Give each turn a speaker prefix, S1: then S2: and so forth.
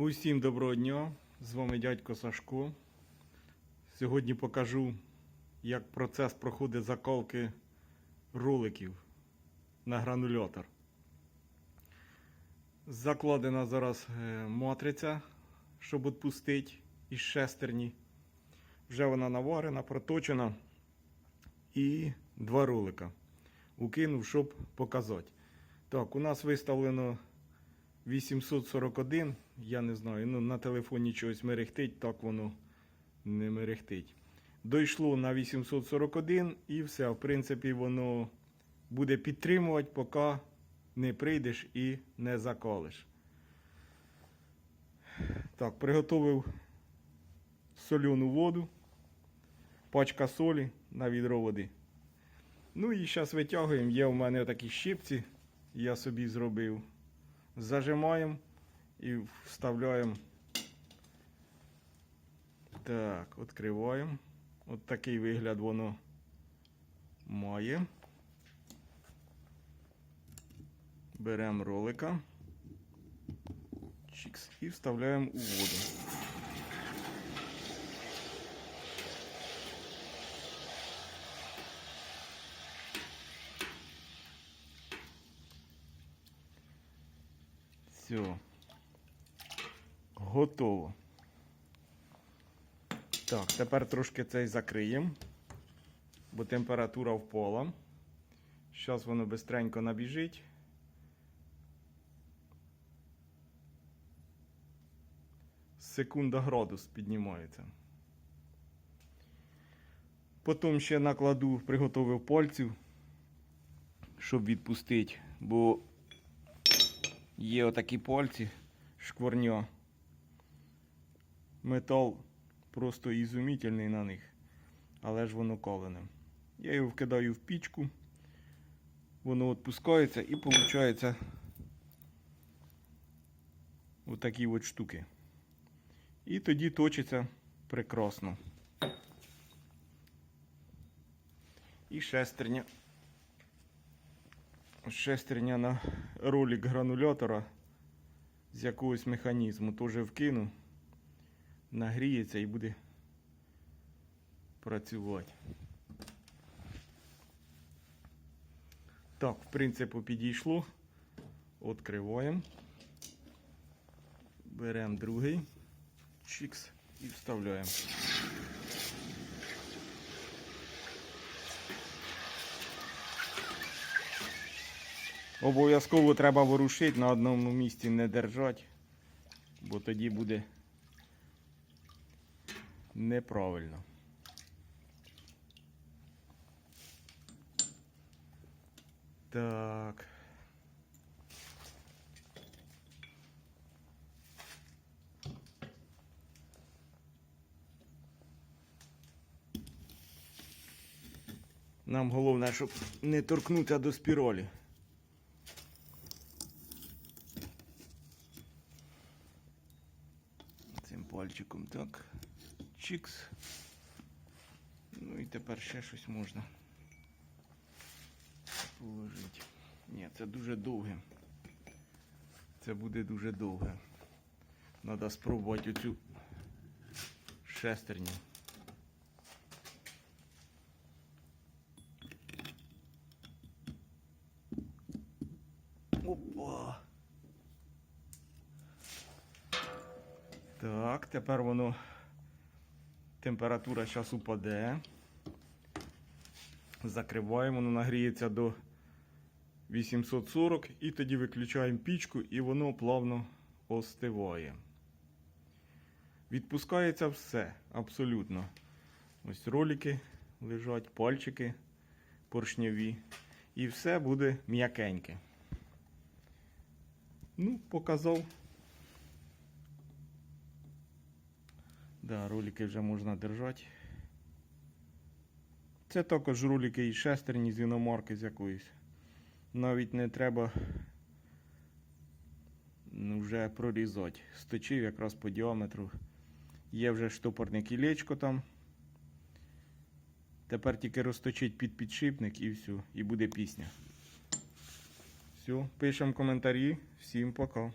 S1: Усім доброго дня! З вами дядько Сашко. Сьогодні покажу, як процес проходить закалки роликів на гранулятор. Закладена зараз е, матриця, щоб відпустити із шестерні. Вже вона наварена, проточена. І два ролика. Укинув, щоб показати. Так, у нас виставлено 841, я не знаю, ну на телефоні чогось мерехтить, так воно не мерехтить. Дійшло на 841 і все, в принципі, воно буде підтримувати, поки не прийдеш і не закалиш. Так, приготовив соляну воду, пачка солі на відро води. Ну і зараз витягуємо. Є в мене такі щипці, я собі зробив. Зажимаємо і вставляємо. Так, відкриваємо. От такий вигляд воно має. Беремо ролика. Чікс, і вставляємо у воду. Все. Готово. Так, тепер трошки цей закриємо, бо температура впала. Зараз воно бистренько набіжить. Секунда градус піднімається. Потім ще накладу, приготовив пальців, щоб відпустити, бо Є отакі пальці, шкварня. Метал просто ізумітельний на них, але ж воно калене. Я його вкидаю в пічку, воно відпускається і виходить отакі от штуки. І тоді точиться прекрасно. І шестерня шестерня на ролик гранулятора з якогось механізму теж вкину, нагріється і буде працювати. Так, в принципі, підійшло. Відкриваємо. Беремо другий чікс і вставляємо. Обов'язково треба ворушити, на одному місці не держати, бо тоді буде неправильно. Так. Нам головне, щоб не торкнутися до спіролі. Пальчиком так. Чікс. Ну і тепер ще щось можна положити. Ні, це дуже довге. Це буде дуже довге. Треба спробувати оцю шестерню. Опа! Так, тепер воно температура зараз упаде. Закриваємо, воно нагріється до 840 і тоді виключаємо пічку і воно плавно остиває. Відпускається все абсолютно. Ось ролики лежать, пальчики поршневі. І все буде м'якеньке. Ну, показав. Да, ролики вже можна держати. Це також ролики із шестерні з іномарки з якоїсь. Навіть не треба ну, вже прорізати. Сточив якраз по діаметру. Є вже штопорне кілечко там. Тепер тільки розточить під підшипник і все, і буде пісня. Все, пишемо коментарі. Всім пока.